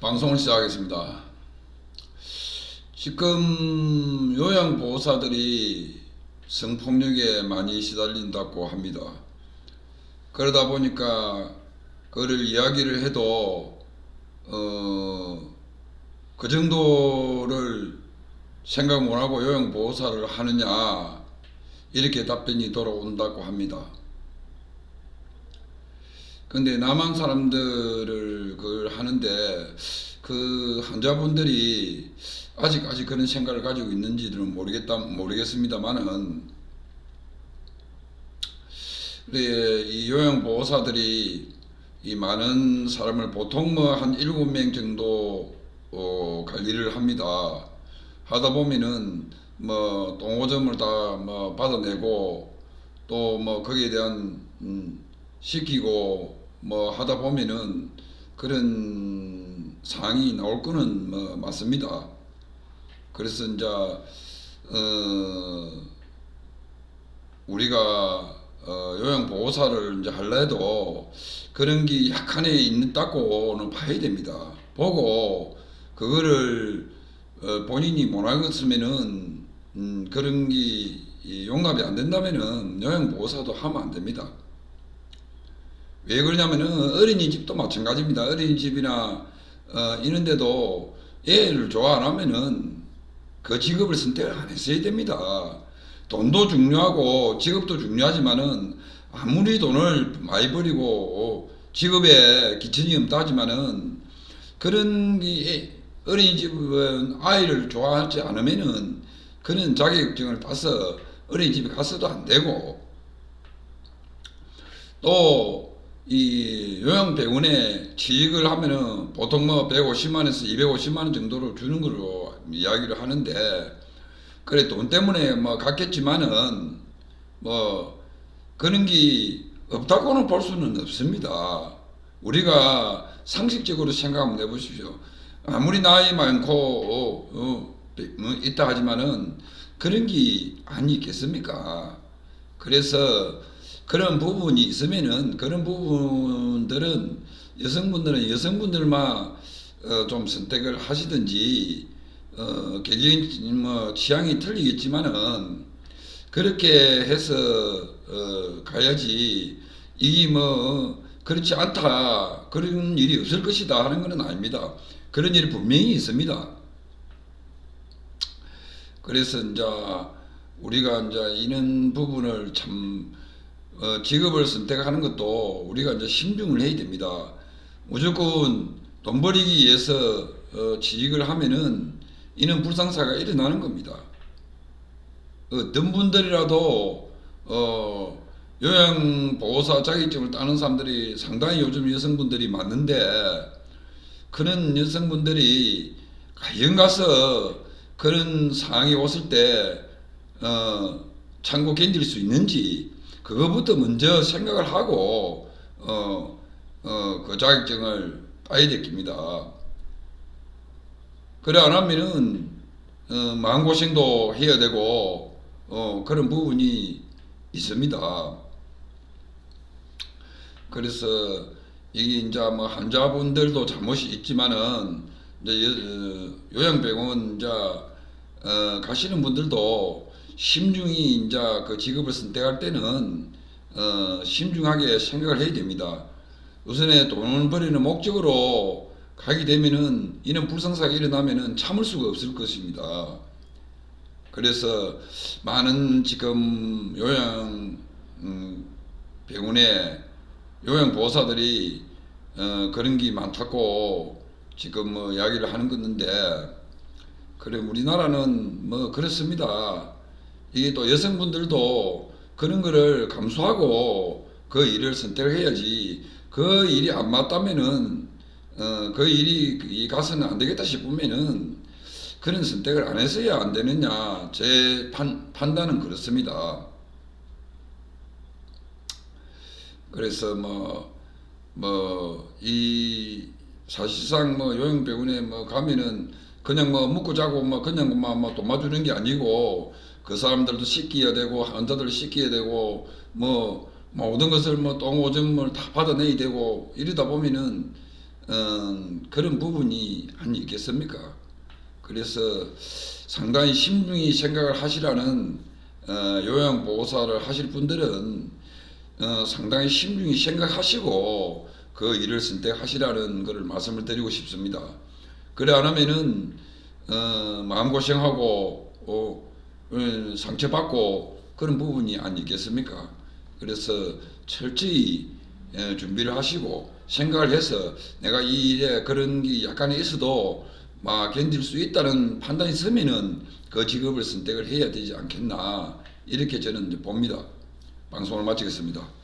방송을 시작하겠습니다. 지금 요양보호사들이 성폭력에 많이 시달린다고 합니다. 그러다 보니까 그를 이야기를 해도 어, 그 정도를 생각 못하고 요양보호사를 하느냐 이렇게 답변이 돌아온다고 합니다. 근데 남한 사람들을 그걸 하는데 그 환자분들이 아직까지 그런 생각을 가지고 있는지는 모르겠다 모르겠습니다만은 이 요양 보호사들이 이 많은 사람을 보통 뭐 한 일곱 명 정도 어, 관리를 합니다. 하다 보면은 뭐 동호점을 다 뭐 받아내고 또 뭐 거기에 대한 음, 시키고 뭐 하다 보면은 그런 상황이 나올 거는 뭐 맞습니다. 그래서 이제 어 우리가 어 요양 보호사를 이제 할라 해도 그런 게애 있다고는 봐야 됩니다. 보고 그거를 어 본인이 못하겠으면은 음 그런 게 용납이 안 된다면은 요양보호사도 하면 안 됩니다. 왜 그러냐면은 어린이집도 마찬가지입니다. 어린이집이나 어, 이런데도 애를 좋아 안 하면은 그 직업을 선택을 안 했어야 됩니다. 돈도 중요하고 직업도 중요하지만은 아무리 돈을 많이 버리고 직업에 기천이 없다지만은 그런 게 어린이집은 아이를 좋아하지 않으면은 그런 자격증을 따서 어린이집에 가서도 안 되고 또 이 요양병원에 취직을 하면은 보통 뭐 150만에서 250만 원 정도를 주는 걸로 이야기를 하는데 그래 돈 때문에 뭐 갔겠지만은 뭐 그런 게 없다고는 볼 수는 없습니다. 우리가 상식적으로 생각 한번 해보십시오. 아무리 나이 많고 어, 어, 뭐 있다 하지만은 그런 게 아니겠습니까? 그래서 그런 부분이 있으면은 그런 부분들은 여성분들은 여성분들만 어, 좀 선택을 하시든지 어, 개개인 뭐 취향이 틀리겠지만은 그렇게 해서 어, 가야지 이게 뭐 그렇지 않다 그런 일이 없을 것이다 하는 것은 아닙니다. 그런 일이 분명히 있습니다. 그래서 이제 우리가 이제 이런 부분을 참 어, 직업을 선택하는 것도 우리가 이제 신중을 해야 됩니다. 무조건 돈 벌이기 위해서 어, 취직을 하면은 이는 불상사가 일어나는 겁니다. 어떤 분들이라도 어, 요양보호사 자격증을 따는 사람들이 상당히 요즘 여성분들이 많는데 그런 여성분들이 과연 가서 그런 상황이 왔을 때 어, 참고 견딜 수 있는지 그거부터 먼저 생각을 하고 어, 어, 그 자격증을 따야 됩니다. 그래 안 하면은 어, 마음고생도 해야 되고 어, 그런 부분이 있습니다. 그래서 이게 이제 뭐 환자분들도 잘못이 있지만은 이제 요- 요양병원 이제 어, 가시는 분들도 심중히 이제 그 직업을 선택할 때는 어, 심중하게 생각을 해야 됩니다. 우선에 돈을 벌이는 목적으로 가게 되면은 이런 불상사가 일어나면은 참을 수가 없을 것입니다. 그래서 많은 지금 요양 음, 병원에 요양 보호사들이 어, 그런 게 많다고 지금 뭐 이야기를 하는 건데 그래 우리나라는 뭐 그렇습니다. 이게 또 여성분들도 그런 거를 감수하고 그 일을 선택을 해야지 그 일이 안 맞다면은 어, 그 일이 이 가서는 안 되겠다 싶으면은 그런 선택을 안 했어야 안 되느냐 제 판, 판단은 그렇습니다. 그래서 뭐 뭐 이 사실상 뭐 요양 병원에 뭐 가면은 그냥 뭐 묵고 자고 뭐 그냥 뭐, 뭐 도와주는 게 아니고 그 사람들도 씻겨야 되고 환자들 씻겨야 되고 뭐 모든 것을 뭐 똥오줌을 다 받아내야 되고 이러다 보면은 어, 그런 부분이 한 있겠습니까? 그래서 상당히 신중히 생각을 하시라는 어, 요양보호사를 하실 분들은 어, 상당히 신중히 생각하시고 그 일을 선택하시라는 것을 말씀을 드리고 싶습니다. 그래 안 하면은 어, 마음고생하고 어, 어, 상처받고 그런 부분이 아니겠습니까? 그래서 철저히 예, 준비를 하시고 생각을 해서 내가 이 일에 그런 게 약간 있어도 막 견딜 수 있다는 판단이 서면은 그 직업을 선택을 해야 되지 않겠나 이렇게 저는 봅니다. 방송을 마치겠습니다.